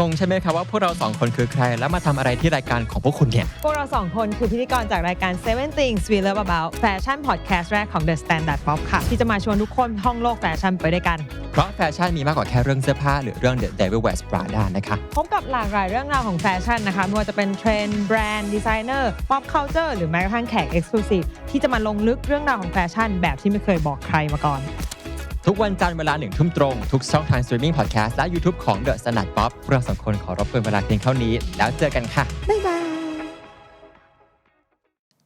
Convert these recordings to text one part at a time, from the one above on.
งงใช่ไหมครับว่าพวกเราสองคนคือใคร แล้วมาทำอะไรที่รายการของพวกคุณเนี่ย พวกเราสองคนคือพิธีกรจากรายการ Seven Things We Love About แฟชั่นพอดแคสต์แรกของ The Standard Pop ค่ะ ที่จะมาชวนทุกคนท่องโลกแฟชั่นไปด้วยกัน เพราะแฟชั่นมีมากกว่าแค่เรื่องเสื้อผ้าหรือเรื่อง The Devil Wears Prada นะคะ พบกับหลากหลายเรื่องราวของแฟชั่นนะคะไม่ว่าจะเป็นเทรนด์แบรนด์ดีไซเนอร์ป๊อปเคาน์เตอร์หรือแม้กระทั่งแขกเอ็กซ์คลูซีฟที่จะมาลงลึกเรื่องราวของแฟชั่นแบบที่ไม่เคยบอกใครมาก่อน ทุกวันจันทร์เวลาหนึ่งทุ่มตรง ทุกช่องทางสตรีมมิ่งพอดแคสต์และ YouTube ของ The Standard Pop พวกเราสองคนขอรบกวนเวลาเพียงเท่านี้ แล้วเจอกันค่ะ บ๊ายบาย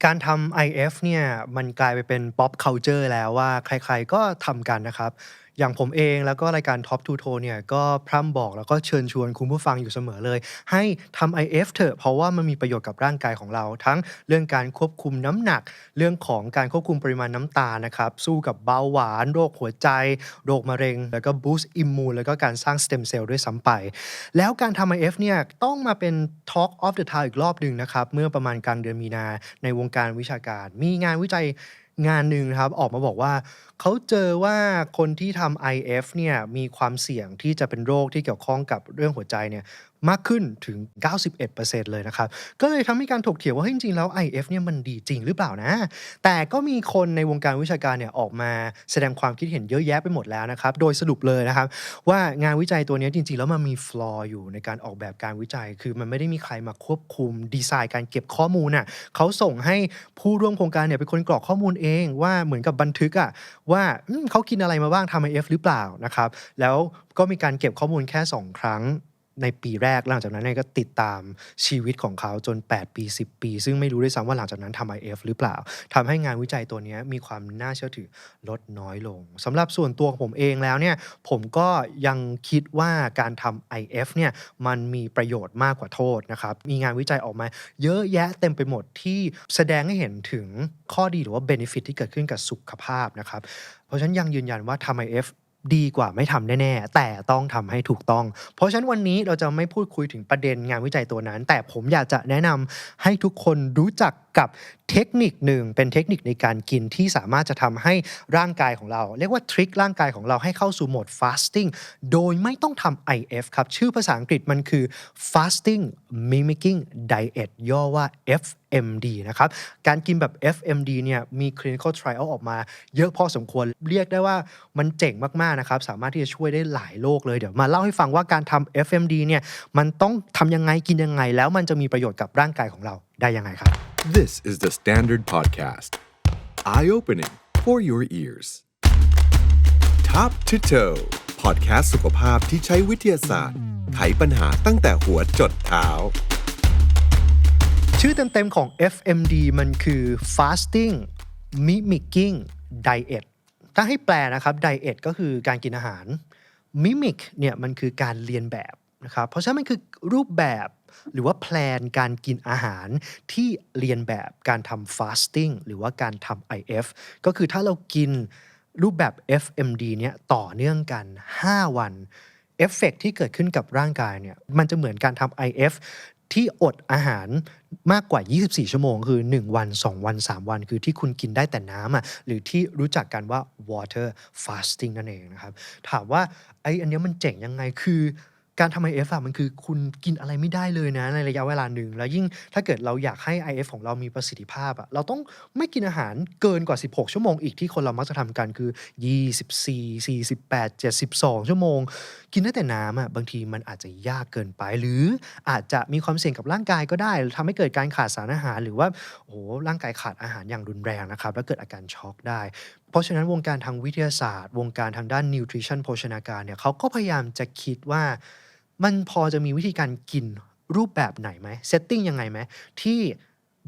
การทำ IF เนี่ยมันกลายไปเป็น pop culture แล้วว่าใครๆก็ทำกันนะครับ อย่างผมเองแล้วก็รายการ Top to Toe เนี่ยก็พร่ำบอกแล้วก็เชิญชวนคุณผู้ฟังอยู่เสมอเลย ให้ทำ IF เถอะเพราะว่ามันมีประโยชน์กับร่างกายของเรา ทั้งเรื่องการควบคุมน้ำหนัก เรื่องของการควบคุมปริมาณน้ำตาลนะครับสู้กับเบาหวาน โรคหัวใจ โรคมะเร็ง แล้วก็ boost อิมมูนแล้วก็การสร้างสเต็มเซลล์ด้วยซ้ำไป แล้วการทำ IF เนี่ยต้องมาเป็น Talk of the Town อีกรอบหนึ่งนะครับเมื่อประมาณกลางเดือนมีนาในวงการวิชาการ มีงานวิจัย งานหนึ่งครับออกมาบอกว่า เขาเจอว่าคนที่ทำ IF เนี่ยมีความเสี่ยงที่จะเป็นโรคที่เกี่ยวข้องกับเรื่องหัวใจเนี่ย มากขึ้นถึง 91%เลยนะครับ ก็เลยทำให้การถกเถียงว่าจริงๆ แล้ว IF เนี่ยมันดีจริงหรือเปล่านะ แต่ก็มีคนในวงการวิชาการเนี่ยออกมาแสดงความคิดเห็นเยอะแยะไปหมดแล้วนะครับ โดยสรุปเลยนะครับ ว่างานวิจัยตัวนี้จริงๆ แล้วมันมีฟลอร์อยู่ในการออกแบบการวิจัย คือมันไม่ได้มีใครมาควบคุมดีไซน์การเก็บข้อมูลน่ะเขาส่งให้ผู้ร่วมโครงการเนี่ยเป็นคนกรอกข้อมูลเองว่าเหมือนกับบันทึกอะว่าเขากินอะไรมาบ้างทำ IF หรือเปล่านะครับแล้วก็มีการเก็บข้อมูลแค่ 2 ครั้ง ในปีแรกหลังจากนั้นก็ติดตามชีวิตของเขาจน 8 ปี 10 ปี ซึ่งไม่รู้ด้วยซ้ำว่าหลังจากนั้นทำ IF หรือเปล่าทำให้งานวิจัยตัวนี้มีความน่าเชื่อถือลดน้อยลงสำหรับส่วนตัวของผมเองแล้วเนี่ยผมก็ยังคิดว่าการทำ IF เนี่ยมันมีประโยชน์มากกว่าโทษนะครับมีงานวิจัยออกมา เยอะแยะเต็มไปหมดที่แสดงให้เห็นถึงข้อดีหรือว่า benefit ที่เกิดขึ้นกับสุขภาพนะครับเพราะฉะนั้นยังยืนยันว่าทำ IF ดีกว่าไม่ทำแน่ๆ แต่ต้องทำให้ถูกต้อง เพราะฉะนั้นวันนี้เราจะไม่พูดคุยถึงประเด็นงานวิจัยตัวนั้น แต่ผมอยากจะแนะนำให้ทุกคนรู้จักกับเทคนิคหนึ่งเป็นเทคนิคในการกินที่สามารถจะทำให้ร่างกายของเรา เรียกว่าทริคร่างกายของเราให้เข้าสู่โหมด fasting โดยไม่ต้องทำ IF ครับ ชื่อภาษาอังกฤษมันคือ fasting mimicking diet ย่อว่า FMD นะครับการกินแบบ FMD เนี่ยมี clinical trial ออกมา เยอะพอสมควรเรียกได้ว่ามันเจ๋งมากๆนะครับสามารถที่จะช่วยได้หลายโรคเลยเดี๋ยวมาเล่าให้ฟังว่าการทำ FMD เนี่ยมันต้องทำยังไงกินยังไง แล้วมันจะมีประโยชน์กับร่างกายของเราได้ยังไงครับ This is the Standard Podcast. Eye opening for your ears. Top to toe Podcast สุขภาพที่ใช้วิทยาศาสตร์ไขปัญหาตั้งแต่หัวจดเท้า ชื่อเต็มๆของ FMD มันคือ fasting mimicking diet ถ้าให้แปลนะครับ diet ก็คือการกินอาหาร mimic เนี่ยมันคือการเรียนแบบนะครับ เพราะฉะนั้นมันคือรูปแบบหรือว่าแพลนการกินอาหารที่เรียนแบบการทำ fasting หรือว่าการทำ IF ก็คือถ้าเรากินรูปแบบ FMD เนี่ยต่อเนื่องกัน 5 วันเอฟเฟกต์ที่เกิดขึ้นกับร่างกายเนี่ยมันจะเหมือนการทำ IF ที่อดอาหารมากกว่า 24 ชั่วโมง คือ 1 วัน 2 วัน 3 วัน คือที่คุณกินได้แต่น้ำอะหรือที่รู้จักกันว่า water fasting นั่นเองนะครับ ถามว่าไอ้อันนี้มันเจ๋งยังไงคือ การทำ IF อะมันคือคุณกินอะไรไม่ได้เลยนะในระยะเวลาหนึ่ง แล้วยิ่งถ้าเกิดเราอยากให้ IF ของเรามีประสิทธิภาพอะเราต้องไม่กินอาหารเกินกว่า 16 ชั่วโมงอีกที่คนเรามักจะทำกันคือ 24 48 72 ชั่วโมง กินได้แต่น้ำอะบางทีมันอาจจะยากเกินไป หรืออาจจะมีความเสี่ยงกับร่างกายก็ได้ทำให้เกิดการขาดสารอาหาร หรือว่าโอ้โหร่างกายขาดอาหารอย่างรุนแรงนะครับแล้วเกิดอาการช็อกได้ เพราะฉะนั้นวงการทางวิทยาศาสตร์ วงการทางด้านนิวทริชั่นโภชนาการเนี่ยเขาก็พยายามจะคิดว่า มันพอจะมีวิธีการกินรูปแบบไหนไหมเซตติ้งยังไงไหมที่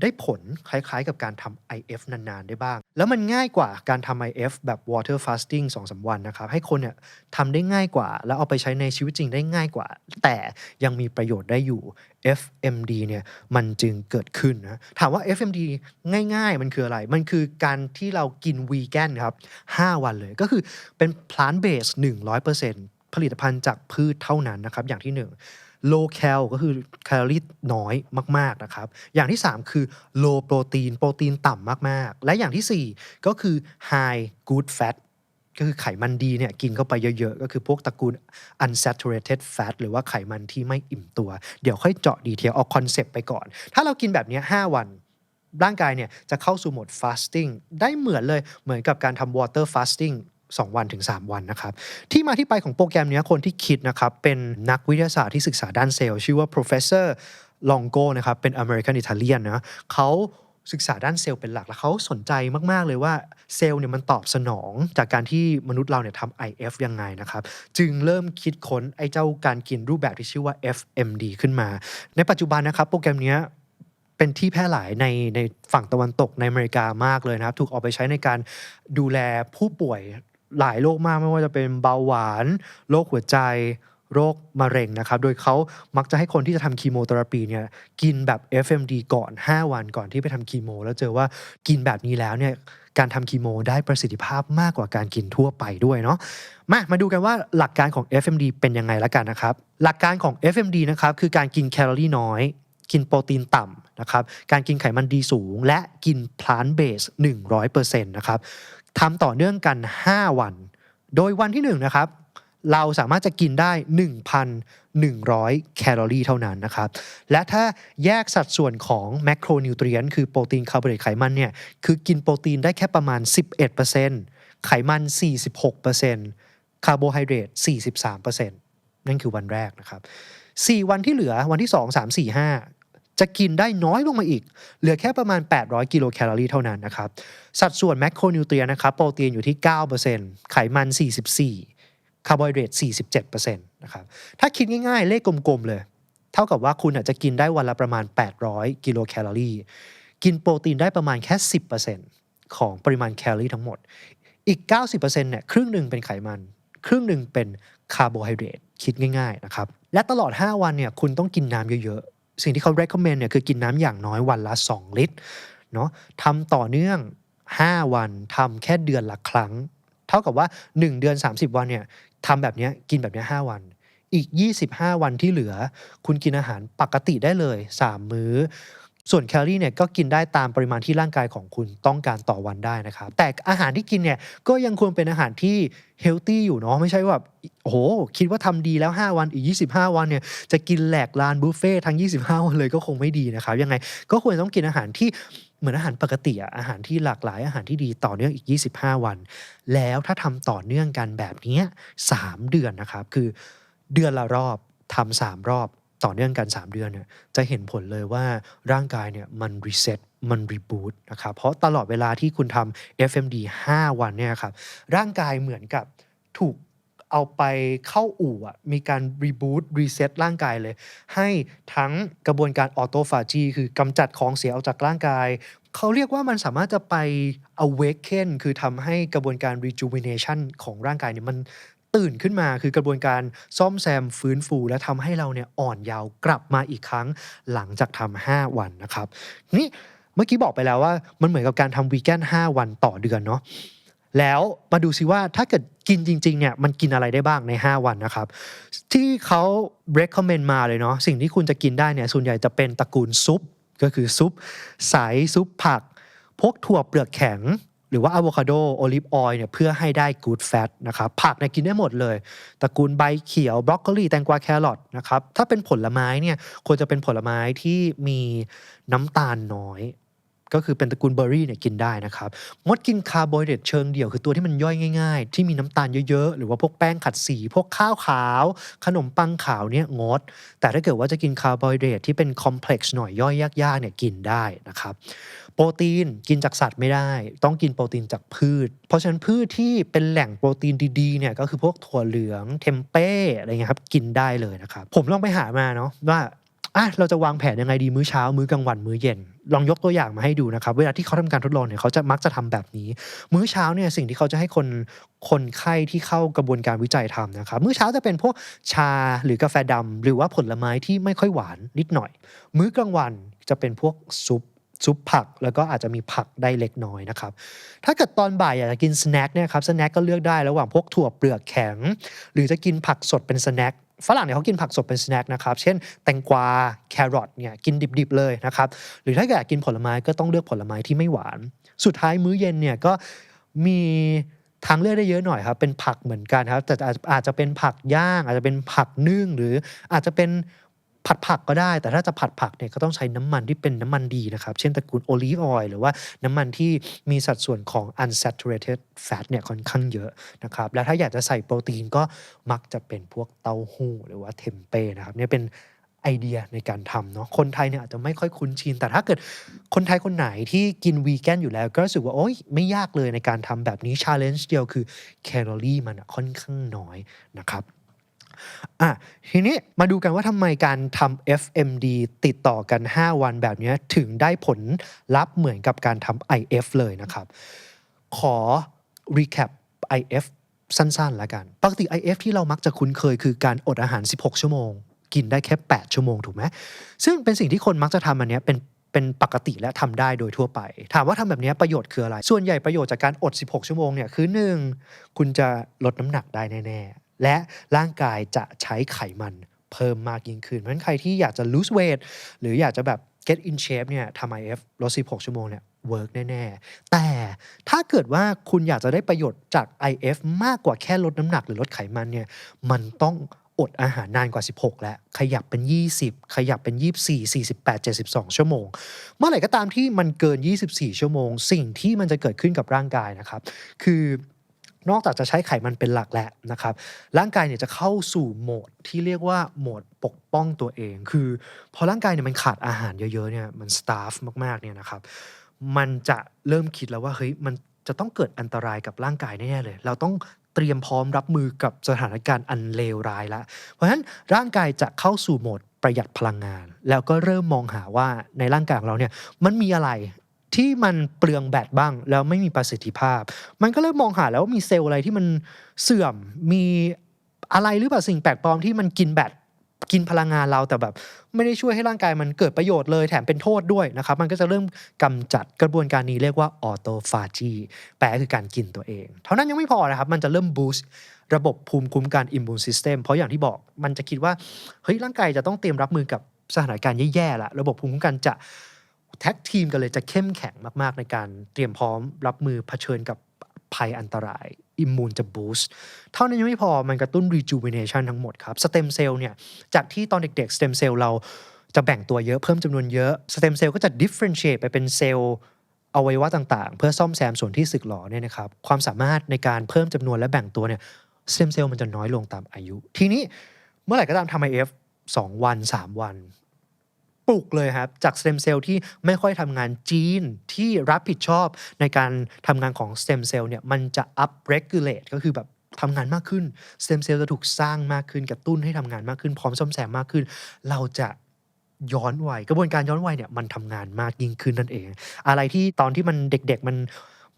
ได้ผลคล้ายๆ กับการทำ IF นานๆ ได้บ้าง แล้วมันง่ายกว่าการทำ IF แบบ water fasting 2-3วันนะครับ ให้คนเนี่ยทำได้ง่ายกว่า แล้วเอาไปใช้ในชีวิตจริงได้ง่ายกว่า แต่ยังมีประโยชน์ได้อยู่ FMD เนี่ยมันจึงเกิดขึ้นนะ ถามว่า FMD ง่ายๆ มันคืออะไร มันคือการที่เรากินวีแกนครับ 5 วันเลย ก็คือเป็น plant based 100% ผลิตภัณฑ์จากพืชเท่านั้นนะครับ อย่างที่ 1 low cal ก็คือแคลอรี่น้อยมากๆนะครับ อย่างที่ 3 คือ low protein โปรตีนต่ำมากๆ และอย่างทีสี่ 4 ก็คือ high good fat ก็คือไขมันดีเนี่ยกินเข้าไปเยอะๆ ก็คือพวกตระกูล unsaturated fat หรือว่าไขมันที่ไม่อิ่มตัว เดี๋ยวค่อยเจาะดีเทลเอาคอนเซปต์ไปก่อน ถ้าเรากินแบบนี้5วันร่างกายเนี่ยจะเข้าสู่โหมด fasting ได้เหมือนเลยเหมือนกับการทำ water fasting 2 วันถึง 3 วันนะครับ ที่มาที่ไปของโปรแกรมนี้คนที่คิดนะครับเป็นนักวิทยาศาสตร์ที่ศึกษาด้านเซลล์ ชื่อว่า professor Longo นะครับเป็น American Italian นะเขาศึกษาด้านเซลล์เป็นหลัก แล้วเขาสนใจมาก ๆ เลยว่าเซลล์เนี่ยมันตอบสนองจากการที่มนุษย์เราเนี่ยทำ IF ยังไงนะครับ จึงเริ่มคิดค้นไอ้เจ้าการกินรูปแบบที่ชื่อว่า FMD ขึ้นมา ในปัจจุบันนะครับ โปรแกรมนี้เป็นที่แพร่หลายในในฝั่งตะวันตกในอเมริกามากเลยนะครับ ถูกเอาไปใช้ในการดูแลผู้ป่วย หลายโรคมากไม่ว่าจะเป็นเบาหวาน โรคหัวใจ โรคมะเร็งนะครับ โดยเขามักจะให้คนที่จะทำคีโมเทอราปีเนี่ยกินแบบ FMD ก่อน 5 วันก่อนที่ไปทำคีโม แล้วเจอว่ากินแบบนี้แล้วเนี่ยการทำคีโมได้ประสิทธิภาพมากกว่าการกินทั่วไปด้วยเนาะมามาดูกันว่าหลักการของ FMD เป็นยังไงละกันนะครับ หลักการของ FMD นะครับคือการกินแคลอรี่น้อย กินโปรตีนต่ำนะครับ การกินไขมันดีสูง และกินพลานเบส100%นะครับ ทำต่อเนื่องกัน 5 วัน โดยวันที่1นะครับเราสามารถจะกินได้ 1,100 แคลอรี่เท่านั้นนะครับ และถ้าแยกสัดส่วนของแมคโรนิวเทรียนคือโปรตีนคาร์โบไฮเดรตไขมันเนี่ย คือกินโปรตีนได้แค่ประมาณ 11%ไขมัน 46%คาร์โบไฮเดรต43%นั่นคือวันแรกนะครับ 4 วันที่เหลือวันที่ 2 3 4 5 จะกินได้น้อยลงมาอีก เหลือแค่ประมาณ 800 กิโลแคลอรี่เท่านั้นนะครับ สัดส่วนแมคโครนิวเทรียนนะครับ โปรตีนอยู่ที่ 9%ไขมัน 44 คาร์โบไฮเดรต 47%นะครับ ถ้าคิดง่ายๆ เลขกลมๆ เลย เท่ากับว่าคุณอาจจะกินได้วันละประมาณ 800 กิโลแคลอรี่ กินโปรตีนได้ประมาณแค่ 10%ของปริมาณแคลอรี่ทั้งหมด อีก 90%เนี่ย ครึ่งหนึ่งเป็นไขมัน ครึ่งหนึ่งเป็นคาร์โบไฮเดรต คิดง่ายๆ นะครับ และตลอด 5 วันเนี่ย คุณต้องกินน้ำเยอะ สิ่งที่เขา recommend เนี่ยคือกินน้ำอย่างน้อยวันละ 2 ลิตรเนาะทำต่อเนื่อง 5 วันทำแค่เดือนละครั้ง เท่ากับว่า 1 เดือน 30 วันเนี่ยทำแบบนี้กินแบบนี้5วัน อีก 25 วันที่เหลือ คุณกินอาหารปกติได้เลย 3 มื้อ ส่วนแคลอรี่เนี่ยก็กินได้ตามปริมาณที่ร่างกายของคุณต้องการต่อวันได้นะครับ แต่อาหารที่กินเนี่ยก็ยังควรเป็นอาหารที่เฮลตี้อยู่เนาะไม่ใช่ว่าแบบโอ้โห คิดว่าทำดีแล้ว 5 วันอีก 25 วันเนี่ยจะกินแหลกลานบุฟเฟ่ทั้ง 25 วันเลยก็คงไม่ดีนะครับ ยังไงก็ควรต้องกินอาหารที่เหมือนอาหารปกติอะอาหารที่หลากหลายอาหารที่ดีต่อเนื่องอีก 25 วัน แล้วถ้าทำต่อเนื่องกันแบบนี้3เดือนนะครับ คือเดือนละรอบทำสามรอบ ต่อเนื่องกัน 3 เดือนเนี่ยจะเห็นผลเลยว่าร่างกายเนี่ยมันรีเซ็ตมันรีบูตนะครับเพราะตลอดเวลาที่คุณทำ FMD 5 วันเนี่ยครับร่างกายเหมือนกับถูกเอาไปเข้าอู่อะมีการรีบูตรีเซ็ตร่างกายเลย ให้ทั้งกระบวนการออโตฟาจีคือกำจัดของเสียออกจากร่างกาย เขาเรียกว่ามันสามารถจะไป awaken คือทำให้กระบวนการ rejuvenation ของร่างกายเนี่ยมัน ตื่นขึ้นมาคือกระบวนการซ่อมแซมฟื้นฟู และทำให้เราเนี่ยอ่อนเยาว์กลับมาอีกครั้งหลังจากทำ5วันนะครับ นี่เมื่อกี้บอกไปแล้วว่ามันเหมือนกับการทำวีแกน5 วันต่อเดือนเนาะแล้วมาดูซิว่าถ้าเกิดกินจริง ๆเนี่ยมันกินอะไรได้บ้างใน 5 วันนะครับ ที่เขา recommend มาเลยเนาะสิ่งที่คุณจะกินได้เนี่ยส่วนใหญ่จะเป็นตระกูลซุป ก็คือซุปใสซุปผัก พวกถั่วเปลือกแข็ง หรือว่าอะโวคาโดโอลิฟออยล์เนี่ยเพื่อให้ได้กูดแฟตนะครับผักเนี่ยกินได้หมดเลยตระกูลใบเขียวบรอกโคลีแตงกวาแครอทนะครับถ้าเป็นผลไม้เนี่ยควรจะเป็นผลไม้ที่มีน้ำตาลน้อย ก็คือเป็นตระกูลเบอร์รี่เนี่ยกินได้นะครับงดกินคาร์โบไฮเดรตเชิงเดี่ยวคือตัวที่มันย่อยง่ายๆ ที่มีน้ำตาลเยอะๆ หรือว่าพวกแป้งขัดสี พวกข้าวขาว ขนมปังขาวเนี่ยงด แต่ถ้าเกิดว่าจะกินคาร์โบไฮเดรตที่เป็นคอมเพล็กซ์หน่อยย่อยยากๆเนี่ยกินได้นะครับ ปรตีนกินจากสัตว์ไม่ได้ ต้องกินโปรตีนจากพืช เพราะฉะนั้นพืชที่เป็นแหล่งโปรตีนดีๆเนี่ยก็คือพวกถั่วเหลืองเทมเป้อะไรเงี้ยครับกินได้เลยนะครับ ผมลองไปหามาเนาะว่าอะเราจะวางแผนยังไงดีมื้อเช้า มื้อกลางวันมื้อเย็น ลองยกตัวอย่างมาให้ดูนะครับ เวลาที่เขาทำการทดลองเนี่ยเขาจะมักจะทำแบบนี้ มื้อเช้าเนี่ยสิ่งที่เขาจะให้คนคนไข้ที่เข้ากระบวนการวิจัยทำนะครับ มื้อเช้าจะเป็นพวกชาหรือกาแฟดำหรือว่าผลไม้ที่ไม่ค่อยหวานนิดหน่อย มื้อกลางวันจะเป็นพวกซุป ซุปผัก แล้วก็อาจจะมีผักได้เล็กน้อยนะครับ ถ้าเกิดตอนบ่ายอยากจะกินสแน็คเนี่ยครับสแน็คก็เลือกได้ระหว่างพวกถั่วเปลือกแข็ง หรือจะกินผักสดเป็นสแน็คฝรั่งเนี่ยเขากินผักสดเป็นสแน็คนะครับ เช่นแตงกวาแครอทเนี่ยกินดิบๆเลยนะครับ หรือถ้าอยากกินผลไม้ก็ต้องเลือกผลไม้ที่ไม่หวาน สุดท้ายมื้อเย็นเนี่ยก็มีทางเลือกได้เยอะหน่อยครับ เป็นผักเหมือนกันครับ แต่อาจอาจจะเป็นผักย่าง อาจจะเป็นผักนึ่ง หรืออาจจะเป็น ผัดผักก็ได้ แต่ถ้าจะผัดผักเนี่ยก็ต้องใช้น้ำมันที่เป็นน้ำมันดีนะครับ เช่นตระกูลโอลีฟออยล์หรือว่าน้ำมันที่มีสัดส่วนของ unsaturated fat เนี่ยค่อนข้างเยอะนะครับ แล้วถ้าอยากจะใส่โปรตีนก็มักจะเป็นพวกเต้าหู้หรือว่าเทมเป้นะครับเนี่ยเป็นไอเดียในการทำเนาะคนไทยเนี่ยอาจจะไม่ค่อยคุ้นชิน แต่ถ้าเกิดคนไทยคนไหนที่กินวีแกนอยู่แล้ว ก็รู้สึกว่า โอ๊ยไม่ยากเลยในการทำแบบนี้ challenge เดียวคือแคลอรี่มันค่อนข้างน้อยนะครับ อะทีนี้มาดูกันว่าทำไมการทำ FMD ติดต่อกัน 5 วันแบบนี้ถึงได้ผลลัพธ์เหมือนกับการทำ IF เลยนะครับ ขอ recap IF สั้นๆแล้วกัน ปกติ IF ที่เรามักจะคุ้นเคยคือการอดอาหาร 16 ชั่วโมง กินได้แค่ 8 ชั่วโมงถูกไหมซึ่งเป็นสิ่งที่คนมักจะทำอันนี้เป็นเป็นปกติและทำได้โดยทั่วไป ถามว่าทำแบบนี้ประโยชน์คืออะไร ส่วนใหญ่ประโยชน์จากการอด 16 ชั่วโมงเนี่ยคือ 1. คุณจะลดน้ำหนักได้แน่ๆ และร่างกายจะใช้ไขมันเพิ่มมากยิ่งขึ้นเพราะฉะนั้นใครที่อยากจะ lose weight หรืออยากจะแบบ get in shape เนี่ยทำ IF ลด 16 ชั่วโมงเนี่ย work แน่ ๆ แต่ถ้าเกิดว่าคุณอยากจะได้ประโยชน์จาก IF มากกว่าแค่ลดน้ำหนักหรือลดไขมันเนี่ย มันต้องอดอาหารนานกว่า 16 แล้ว ขยับเป็น 20 ขยับเป็น 24 48 72 ชั่วโมง เมื่อไหร่ก็ตามที่มันเกิน 24 ชั่วโมง สิ่งที่มันจะเกิดขึ้นกับร่างกายนะครับ คือ นอกจากจะใช้ไขมันเป็นหลักแล้วนะครับ ร่างกายเนี่ยจะเข้าสู่โหมดที่เรียกว่าโหมดปกป้องตัวเอง คือพอร่างกายเนี่ยมันขาดอาหารเยอะๆเนี่ยมันสตาฟมากๆเนี่ยนะครับ มันจะเริ่มคิดแล้วว่าเฮ้ยมันจะต้องเกิดอันตรายกับร่างกายแน่ๆเลย เราต้องเตรียมพร้อมรับมือกับสถานการณ์อันเลวร้ายแล้วเพราะฉะนั้นร่างกายจะเข้าสู่โหมดประหยัดพลังงาน แล้วก็เริ่มมองหาว่าในร่างกายของเราเนี่ยมันมีอะไร ที่มันเปลืองแบตบ้าง แล้วไม่มีประสิทธิภาพ มันก็เริ่มมองหาแล้วว่ามีเซลล์อะไรที่มันเสื่อมมีอะไรหรือเปล่าสิ่งแปลกปลอมที่มันกินแบตกินพลังงานเราแต่แบบ ไม่ได้ช่วยให้ร่างกายมันเกิดประโยชน์เลยแถมเป็นโทษด้วยนะครับ มันก็จะเริ่มกำจัดกระบวนการนี้เรียกว่าออโตฟาจีแปลคือการกินตัวเอง เท่านั้นยังไม่พอนะครับ มันจะเริ่มบูสต์ระบบภูมิคุ้มกันอิมมูนซิสเต็มเพราะอย่างที่บอกมันจะคิดว่าเฮ้ยร่างกายจะต้องเตรียมรับมือกับสถานการณ์แย่ๆละระบบภูมิคุ้มกันจะ แท็กทีมกันเลยจะเข้มแข็งมากๆ ในการเตรียมพร้อมรับมือเผชิญกับภัยอันตราย อิมมูนจะบูสต์เท่านั้นยังไม่พอมันกระตุ้น rejuvenation ทั้งหมดครับสเต็มเซลล์เนี่ยจากที่ตอนเด็กๆสเต็มเซลล์เราจะแบ่งตัวเยอะเพิ่มจำนวนเยอะสเต็มเซลล์ก็จะ differentiate ไปเป็นเซลล์อวัยวะต่างๆ เพื่อซ่อมแซมส่วนที่สึกหรอเนี่ยนะครับความสามารถในการเพิ่มจำนวนและแบ่งตัวเนี่ยสเต็มเซลล์มันจะน้อยลงตามอายุ ทีนี้เมื่อไหร่ก็ตามทำ IF 2วัน 3 วัน ปลุกเลยครับ จากสเต็มเซลล์ที่ไม่ค่อยทำงานจีนที่รับผิดชอบในการทำงานของสเต็มเซลล์เนี่ยมันจะ up regulate ก็คือแบบทำงานมากขึ้นสเต็มเซลล์จะถูกสร้างมากขึ้นกระตุ้นให้ทำงานมากขึ้น พร้อมซ่อมแซมมากขึ้น เราจะย้อนวัยกระบวนการย้อนวัยเนี่ยมันทำงานมากยิ่งขึ้นนั่นเอง อะไรที่ตอนที่มันเด็กๆมัน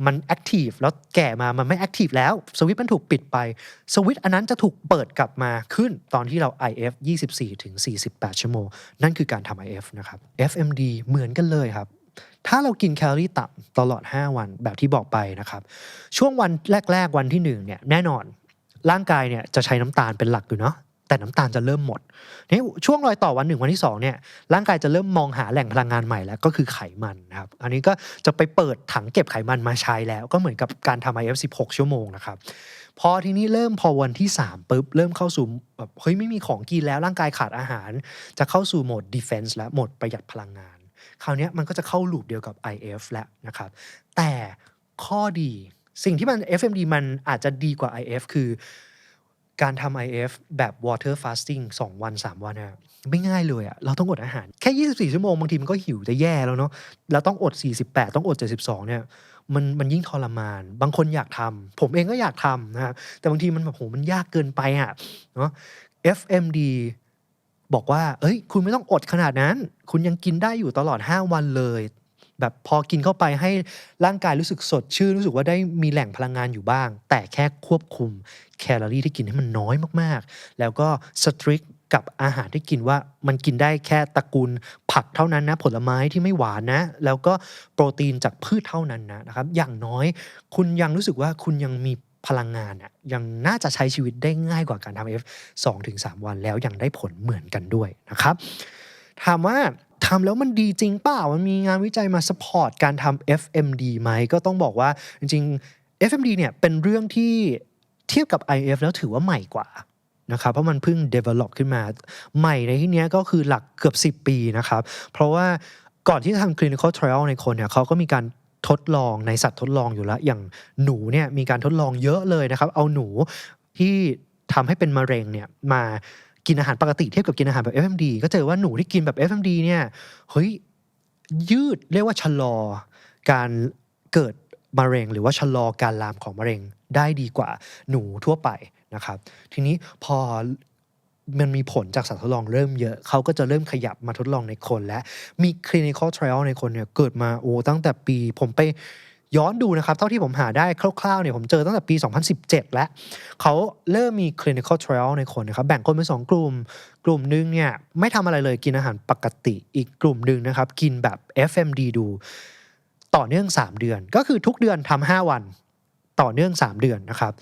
มันแอคทีฟแล้วแก่มามันไม่แอคทีฟแล้ว สวิตช์มันถูกปิดไป สวิตช์อันนั้นจะถูกเปิดกลับมาขึ้นตอนที่เรา IF 24ถึง48 ชั่วโมง นั่นคือการทำ IF นะครับ FMD เหมือนกันเลยครับ ถ้าเรากินแคลอรี่ต่ำตลอด 5 วันแบบที่บอกไปนะครับ ช่วงวันแรก ๆ วันที่1เนี่ยแน่นอนร่างกายเนี่ยจะใช้น้ำตาลเป็นหลักอยู่เนาะ แต่น้ำตาลจะเริ่มหมดนี่ช่วงรอยต่อวันหนึ่งวันที่ 2เนี่ยร่างกายจะเริ่มมองหาแหล่งพลังงานใหม่แล้วก็คือไขมันนะครับอันนี้ก็จะไปเปิดถังเก็บไขมันมาใช้แล้ว ก็เหมือนกับการทำ IF 16 ชั่วโมงนะครับพอทีนี้เริ่มพอวันที่3ปุ๊บเริ่มเข้าสู่แบบเฮ้ยไม่มีของกินแล้วร่างกายขาดอาหาร จะเข้าสู่โหมด defense และโหมดประหยัดพลังงาน คราวนี้มันก็จะเข้าลูปเดียวกับ IF แล้วนะครับแต่ข้อดีสิ่งที่มัน FMD มันอาจจะดีกว่า IF คือ การทำ IF แบบ water fasting 2 วัน 3 วันอะไม่ง่ายเลยอะเราต้องอดอาหาร แค่ 24 ชั่วโมง บางทีมันก็หิวจะแย่แล้วเนาะแล้วต้องอด 48 ต้องอด 72 เนี่ยมันมันยิ่งทรมาน บางคนอยากทำผมเองก็อยากทำนะแต่บางทีมันแบบโหมันยากเกินไปอะเนาะ FMD บอกว่า เอ้ย คุณไม่ต้องอดขนาดนั้น คุณยังกินได้อยู่ตลอด 5 วันเลย แบบพอกินเข้าไปให้ร่างกายรู้สึกสดชื่นรู้สึกว่าได้มีแหล่งพลังงานอยู่บ้าง แต่แค่ควบคุมแคลอรี่ที่กินให้มันน้อยมากๆ แล้วก็สตริกกับอาหารที่กินว่ามันกินได้แค่ตระกูลผักเท่านั้นนะ ผลไม้ที่ไม่หวานนะ แล้วก็โปรตีนจากพืชเท่านั้นนะนะครับ อย่างน้อยคุณยังรู้สึกว่าคุณยังมีพลังงานอะยังน่าจะใช้ชีวิตได้ง่ายกว่าการทำ F 2-3 วันแล้วยังได้ผลเหมือนกันด้วยนะครับ ถามว่า ทำแล้วมันดีจริงเปล่า มันมีงานวิจัยมาสปอร์ตการทำ FMD ไหม ก็ต้องบอกว่าจริงๆ FMD เนี่ยเป็นเรื่องที่เทียบกับ IF แล้วถือว่าใหม่กว่านะครับเพราะมันเพิ่ง develop ขึ้นมาใหม่ในที่นี้ก็คือหลักเกือบ 10 ปีนะครับ เพราะว่าก่อนที่จะทำ clinical trial ในคนเนี่ยเขาก็มีการทดลองในสัตว์ทดลองอยู่แล้ว อย่างหนูเนี่ยมีการทดลองเยอะเลยนะครับ เอาหนูที่ทำให้เป็นมะเร็งเนี่ยมา กินอาหารปกติเทียบกับกินอาหารแบบ FMD ก็เจอว่าหนูที่กินแบบ FMD เนี่ยเฮ้ยยืดเรียกว่าชะลอการเกิดมะเร็ง หรือว่าชะลอการลามของมะเร็งได้ดีกว่าหนูทั่วไปนะครับ ทีนี้พอมันมีผลจากสัตว์ทดลองเริ่มเยอะ เขาก็จะเริ่มขยับมาทดลองในคนและมี clinical trial ในคนเนี่ยเกิดมาโอ้ตั้งแต่ปีผมไป ย้อนดูนะครับ เท่าที่ผมหาได้คร่าวๆเนี่ยผมเจอตั้งแต่ปี 2017 แล้วเขาเริ่มมี clinical trial ในคนนะครับ แบ่งคนเป็นสองกลุ่ม กลุ่มนึงเนี่ยไม่ทำอะไรเลยกินอาหารปกติอีกกลุ่มนึงนะครับ กินแบบ FMD ดู ต่อเนื่อง 3 เดือน ก็คือทุกเดือนทำ5วัน ต่อเนื่อง 3 เดือนนะครับ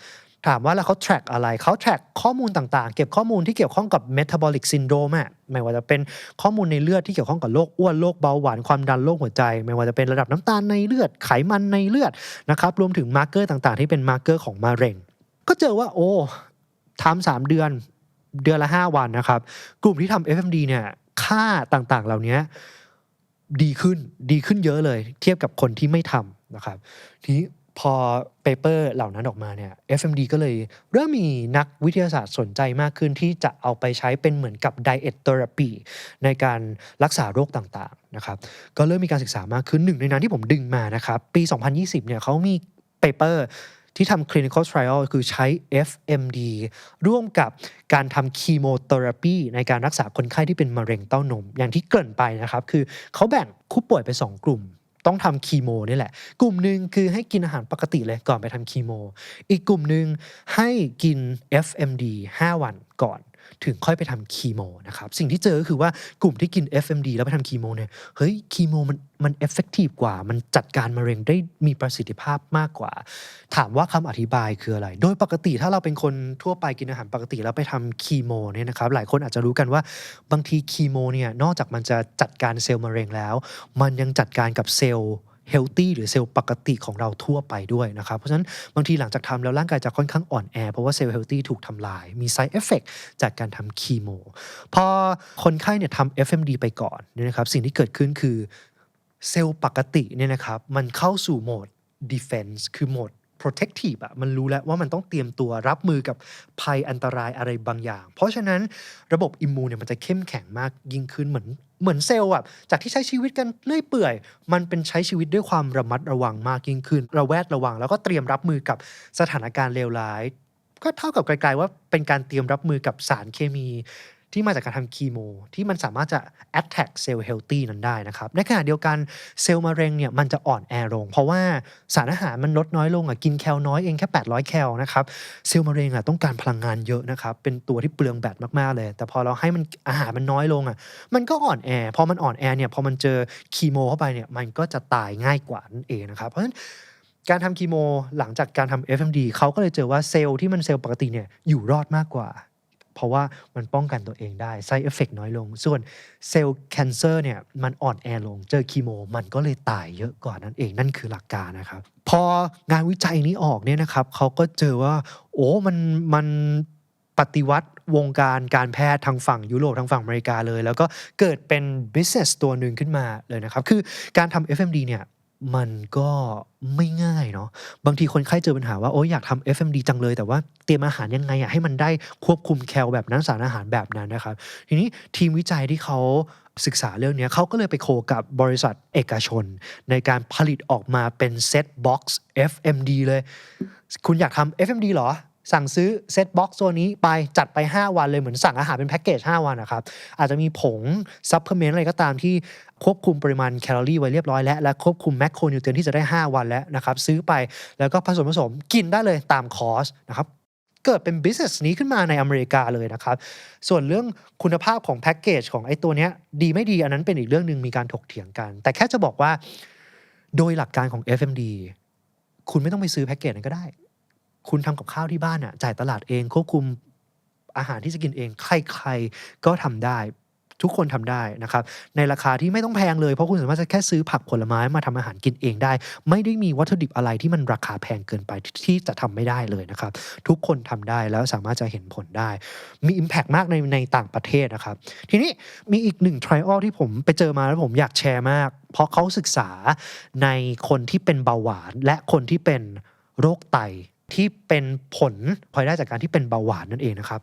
ถามว่าแล้วเขา track อะไรเขา track ข้อมูลต่างๆ เก็บข้อมูลที่เกี่ยวข้องกับ metabolic syndrome ไม่ว่าจะเป็นข้อมูลในเลือดที่เกี่ยวข้องกับโรคอ้วนโรคเบาหวานความดันโรคหัวใจ ไม่ว่าจะเป็นระดับน้ำตาลในเลือดไขมันในเลือดนะครับรวมถึงมาร์เกอร์ต่างๆ ที่เป็นมาร์เกอร์ของมะเร็ง ก็เจอว่าโอ้ทำสามเดือนเดือนละ 5 วันนะครับ กลุ่มที่ทำ FMD เนี่ยค่าต่างๆ เหล่านี้ดีขึ้นดีขึ้นเยอะเลย เทียบกับคนที่ไม่ทำนะครับทีนี้ พอเปเปอร์เหล่านั้นออกมาเนี่ย FMD ก็เลยเริ่มมีนักวิทยาศาสตร์สนใจมากขึ้นที่จะเอาไปใช้เป็นเหมือนกับ diet therapy ในการรักษาโรคต่างๆนะครับก็เริ่มมีการศึกษามากขึ้นหนึ่งในนั้นที่ผมดึงมานะครับ ปี 2020 เนี่ยเขามีเปเปอร์ที่ทำ clinical trial คือใช้ FMD ร่วมกับการทำ chemotherapy ในการรักษาคนไข้ที่เป็นมะเร็งเต้านม อย่างที่เกริ่นไปนะครับ คือเขาแบ่งผู้ป่วยไปสองกลุ่ม ต้องทำคีโมนี่แหละ กลุ่มหนึ่งคือให้กินอาหารปกติเลยก่อนไปทำคีโม อีกกลุ่มหนึ่งให้กิน FMD 5 วันก่อน ถึงค่อยไปทำคีโมนะครับ สิ่งที่เจอก็คือว่ากลุ่มที่กิน FMD แล้วไปทำคีโมเนี่ยเฮ้ยคีโมมันมันเอฟเฟกตีฟกว่า มันจัดการมะเร็งได้มีประสิทธิภาพมากกว่า ถามว่าคำอธิบายคืออะไร โดยปกติถ้าเราเป็นคนทั่วไปกินอาหารปกติแล้วไปทำคีโมเนี่ยนะครับหลายคนอาจจะรู้กันว่าบางทีคีโมเนี่ยนอกจากมันจะจัดการเซลล์มะเร็งแล้ว มันยังจัดการกับเซลล์ เฮลตี้หรือเซลล์ปกติของเราทั่วไปด้วยนะครับ เพราะฉะนั้นบางทีหลังจากทำแล้วร่างกายจะค่อนข้างอ่อนแอ เพราะว่าเซลล์เฮลตี้ถูกทำลาย มี side effect จากการทำคีโมพอคนไข้เนี่ยทำ FMD ไปก่อนเนี่ยนะครับสิ่งที่เกิดขึ้นคือเซลล์ปกติเนี่ยนะครับมันเข้าสู่โหมด defense คือโหมด protective อะมันรู้แล้วว่ามันต้องเตรียมตัวรับมือกับภัยอันตรายอะไรบางอย่าง เพราะฉะนั้นระบบอิมมูนเนี่ยมันจะเข้มแข็งมากยิ่งขึ้นเหมือน เหมือนเซลล์แบบจากที่ใช้ชีวิตกันเรื่อยเปื่อย มันเป็นใช้ชีวิตด้วยความระมัดระวังมากยิ่งขึ้น ระแวดระวัง แล้วก็เตรียมรับมือกับสถานการณ์เลวร้าย ก็เท่ากับไกลๆว่าเป็นการเตรียมรับมือกับสารเคมี ที่มาจากการทำคีโมที่มันสามารถจะ attack เซลล์ healthy นั้นได้นะครับในขณะเดียวกันเซลล์มะเร็งเนี่ยมันจะอ่อนแอลง เพราะว่าสารอาหารมันลดน้อยลงอะกินแคลน้อยเองแค่ 800 แคลนะครับเซลล์มะเร็งอะต้องการพลังงานเยอะนะครับเป็นตัวที่เปลืองแบตมากๆเลย แต่พอเราให้มันอาหารมันน้อยลงอะมันก็อ่อนแอพอมันอ่อนแอเนี่ยพอมันเจอคีโมเข้าไปเนี่ยมันก็จะตายง่ายกว่านั่นเองนะครับเพราะฉะนั้นการทำคีโมหลังจากการทำ FMD เขาก็เลยเจอว่าเซลล์ที่มันเซลล์ปกติเนี่ยอยู่รอดมากกว่า เพราะว่ามันป้องกันตัวเองได้ side effect น้อยลง ส่วนเซลล์ cancer เนี่ยมันอ่อนแอลง เจอคีโม มันก็เลยตายเยอะกว่านั่นเองนั่นคือหลักการนะครับ พองานวิจัยนี้ออกเนี่ยนะครับเขาก็เจอว่า โอ้มันมันปฏิวัติวงการการแพทย์ทางฝั่งยุโรปทางฝั่งอเมริกาเลย แล้วก็เกิดเป็น business ตัวหนึ่งขึ้นมาเลยนะครับ คือการทำ FMD เนี่ย มันก็ไม่ง่ายเนาะบางทีคนไข้เจอปัญหาว่าโอ้ยอยากทำ FMD จังเลย แต่ว่าเตรียมอาหารยังไงอะให้มันได้ควบคุมแคลแบบนั้นสารอาหารแบบนั้นนะครับ ทีนี้ทีมวิจัยที่เขาศึกษาเรื่องนี้เขาก็เลยไปโคกับบริษัทเอกชน ในการผลิตออกมาเป็นเซตบ็อกซ์ FMD เลย คุณอยากทำ FMD เหรอ สั่งซื้อเซตบ็อกซ์ตัวนี้ไปจัดไป 5 วันเลยเหมือนสั่งอาหารเป็นแพ็กเกจ 5 วันนะครับ อาจจะมีผงซัพเพอร์เมนต์อะไรก็ตามที่ควบคุมปริมาณแคลอรี่ไว้เรียบร้อยแล้ว และควบคุมแมคโครนิวเทรียนที่จะได้ 5 วันแล้วนะครับ ซื้อไปแล้วก็ผสมผสมกินได้เลยตามคอร์สนะครับเกิดเป็น business นี้ขึ้นมาในอเมริกาเลยนะครับ ส่วนเรื่องคุณภาพของแพ็กเกจของไอ้ตัวเนี้ยดีไม่ดีอันนั้นเป็นอีกเรื่องหนึ่งมีการถกเถียงกัน แต่แค่จะบอกว่า โดยหลักการของ FMD คุณไม่ต้องไปซื้อแพ็กเกจนั้นก็ได้ คุณทำกับข้าวที่บ้านอะ จ่ายตลาดเองควบคุมอาหารที่จะกินเอง ใครๆก็ทำได้ ทุกคนทำได้นะครับ ในราคาที่ไม่ต้องแพงเลยเพราะคุณสามารถจะแค่ซื้อผักผลไม้มาทำอาหารกินเองได้ ไม่ได้มีวัตถุดิบอะไรที่มันราคาแพงเกินไปที่จะทำไม่ได้เลยนะครับ ทุกคนทำได้แล้วสามารถจะเห็นผลได้ มี Impact มากในในต่างประเทศนะครับ ทีนี้มีอีกหนึ่ง trial ที่ผมไปเจอมาแล้วผมอยากแชร์มาก เพราะเขาศึกษาในคนที่เป็นเบาหวานและคนที่เป็นโรคไต ที่เป็นผลพลอยได้จากการที่เป็นเบาหวานนั่นเองนะครับ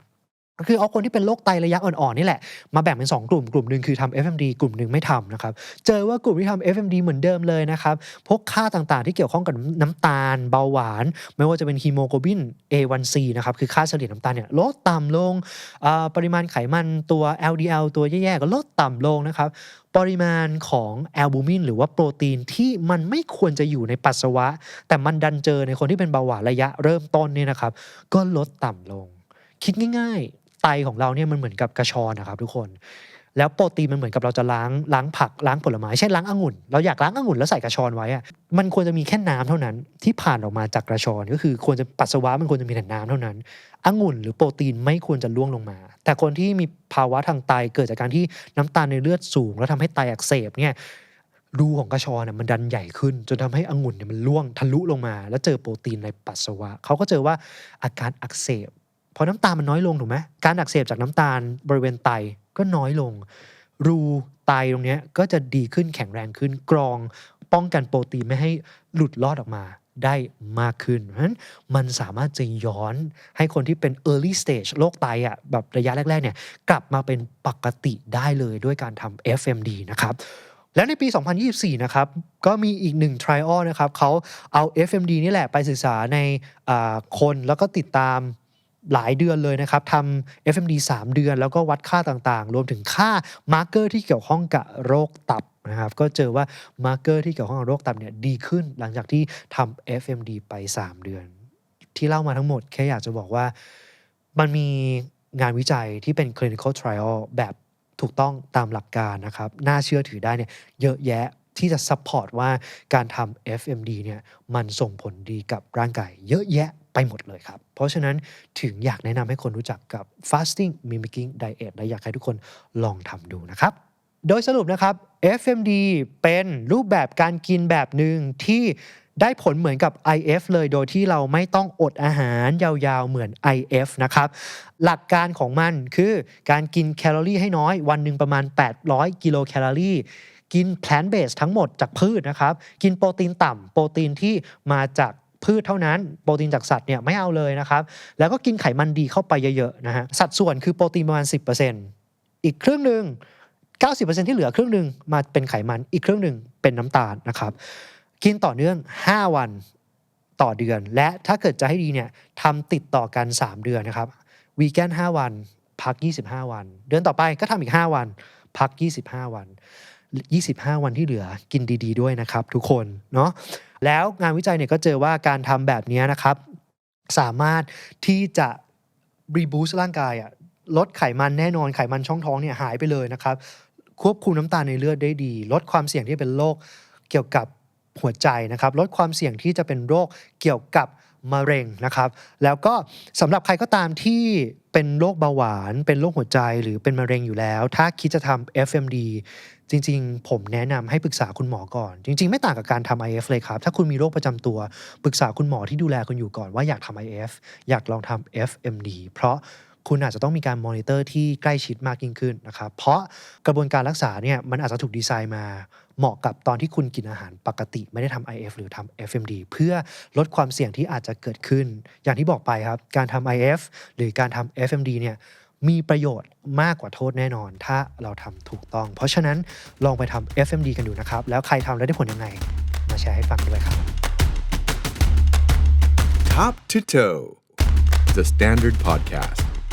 คือเอาคนที่เป็นโรคไตระยะอ่อนๆนี่แหละ มาแบ่งเป็น 2 กลุ่มกลุ่มหนึ่งคือทำ FMD กลุ่มหนึ่งไม่ทำนะครับ เจอว่ากลุ่มที่ทำ FMD เหมือนเดิมเลยนะครับ พวกค่าต่างๆที่เกี่ยวข้องกับน้ำตาล เบาหวาน ไม่ว่าจะเป็นฮีโมโกลบิน A1C นะครับ คือค่าเฉลี่ยน้ำตาลเนี่ยลดต่ำลง ปริมาณไขมันตัว LDL ตัวแย่ๆก็ลดต่ำลงนะครับปริมาณของแอลบูมินหรือว่าโปรตีนที่มันไม่ควรจะอยู่ในปัสสาวะ แต่มันดันเจอในคนที่เป็นเบาหวานระยะเริ่มต้นเนี่ยนะครับ ก็ลดต่ำลง คิดง่ายๆ ไตของเราเนี่ยมันเหมือนกับกระชอนนะครับ ทุกคน แล้วโปรตีนมันเหมือนกับเราจะล้างล้างผักล้างผลไม้เช่นล้างองุ่น เราอยากล้างองุ่นแล้วใส่กระชอนไว้อะมันควรจะมีแค่น้ำเท่านั้น ที่ผ่านออกมาจากกระชอนก็คือควรจะปัสสาวะมันควรจะมีแต่น้ำเท่านั้นองุ่นหรือโปรตีนไม่ควรจะล่วงลงมา แต่คนที่มีภาวะทางไตเกิดจากการที่น้ำตาลในเลือดสูง แล้วทำให้ไตอักเสบเนี่ยรูของกระชอนเนี่ยมันดันใหญ่ขึ้น จนทำให้องุ่นเนี่ยมันล่วงทะลุลงมา แล้วเจอโปรตีนในปัสสาวะเขาก็เจอว่าอาการอักเสบ พอน้ำตาลมันน้อยลงถูกไหมการอักเสบจากน้ำตาลบริเวณไตก็น้อยลง รูไตตรงนี้ก็จะดีขึ้นแข็งแรงขึ้นกรองป้องกันโปรตีนไม่ให้หลุดลอดออกมาได้มากขึ้น เพราะฉะนั้นมันสามารถจะย้อนให้คนที่เป็น early stage โรคไตอะแบบระยะแรก ๆ เนี่ย กลับมาเป็นปกติได้เลยด้วยการทำ FMD นะครับ แล้วในปี 2024 นะครับ ก็มีอีกหนึ่ง trial นะครับเขาเอา FMD นี่แหละไปศึกษาในคนแล้วก็ติดตาม หลายเดือนเลยนะครับทำ FMD 3 เดือน แล้วก็วัดค่าต่างๆ รวมถึงค่ามาร์เกอร์ที่เกี่ยวข้องกับโรคตับนะครับก็เจอว่ามาร์เกอร์ที่เกี่ยวข้องกับโรคตับเนี่ยดีขึ้นหลังจากที่ทำ FMD ไป 3 เดือน ที่เล่ามาทั้งหมดแค่อยากจะบอกว่ามันมีงานวิจัยที่เป็น clinical trial แบบถูกต้องตามหลักการนะครับ น่าเชื่อถือได้เนี่ยเยอะแยะที่จะ support ว่าการทำ FMD เนี่ยมันส่งผลดีกับร่างกายเยอะแยะ ไปหมดเลยครับ เพราะฉะนั้นถึงอยากแนะนำให้คนรู้จักกับ fasting mimicking diet และอยากให้ทุกคนลองทำดูนะครับ โดยสรุปนะครับ FMD เป็นรูปแบบการกินแบบหนึ่งที่ได้ผลเหมือนกับ IF เลยโดยที่เราไม่ต้องอดอาหารยาวๆ เหมือน IF นะครับ หลักการของมันคือการกินแคลอรี่ให้น้อย วันหนึ่งประมาณ 800 กิโลแคลอรี่ กิน plant based ทั้งหมดจากพืชนะครับ กินโปรตีนต่ำโปรตีนที่มาจาก พืชเท่านั้น โปรตีนจากสัตว์เนี่ยไม่เอาเลยนะครับ แล้วก็กินไขมันดีเข้าไปเยอะๆนะฮะสัดส่วนคือโปรตีนประมาณ 10%อีกครึ่งหนึ่ง90%ที่เหลือครึ่งหนึ่งมาเป็นไขมันอีกครึ่งหนึ่งเป็นน้ำตาลนะครับ กินต่อเนื่อง 5 วันต่อเดือน และถ้าเกิดจะให้ดีเนี่ยทำติดต่อกัน 3 เดือนนะครับวีแกน5 วัน พัก 25 วัน เดือนต่อไปก็ทำอีก 5 วัน พัก 25 วัน 25 วันที่เหลือกินดี ๆ ด้วยนะครับ ทุกคนเนาะ แล้วงานวิจัยเนี่ยก็เจอว่าการทำแบบนี้นะครับ สามารถที่จะรีบูสต์ร่างกายอะลดไขมันแน่นอนไขมันช่องท้องเนี่ยหายไปเลยนะครับ ควบคุมน้ำตาลในเลือดได้ดี ลดความเสี่ยงที่เป็นโรคเกี่ยวกับหัวใจนะครับ ลดความเสี่ยงที่จะเป็นโรคเกี่ยวกับ มะเร็งนะครับ แล้วก็สำหรับใครก็ตามที่เป็นโรคเบาหวาน เป็นโรคหัวใจหรือเป็นมะเร็งอยู่แล้ว ถ้าคิดจะทำ FMD จริง ๆ ผมแนะนำให้ปรึกษาคุณหมอก่อน จริง ๆ ไม่ต่างกับการทำ IF เลยครับ ถ้าคุณมีโรคประจำตัวปรึกษาคุณหมอที่ดูแลคุณอยู่ก่อนว่าอยากทำ IF อยากลองทำ FMD เพราะ คุณอาจจะต้องมีการมอนิเตอร์ที่ใกล้ชิดมากยิ่งขึ้นนะครับ เพราะกระบวนการรักษาเนี่ยมันอาจจะถูกดีไซน์มาเหมาะกับตอนที่คุณกินอาหารปกติไม่ได้ทำ IF หรือทำ FMD เพื่อลดความเสี่ยงที่อาจจะเกิดขึ้น อย่างที่บอกไปครับ การทำ IF หรือการทำ FMD เนี่ยมีประโยชน์มากกว่าโทษแน่นอน ถ้าเราทำถูกต้อง เพราะฉะนั้นลองไปทำ FMD กันดูนะครับ แล้วใครทำแล้วได้ผลยังไง มาแชร์ให้ฟังด้วยครับ Top to Toe, the Standard Podcast,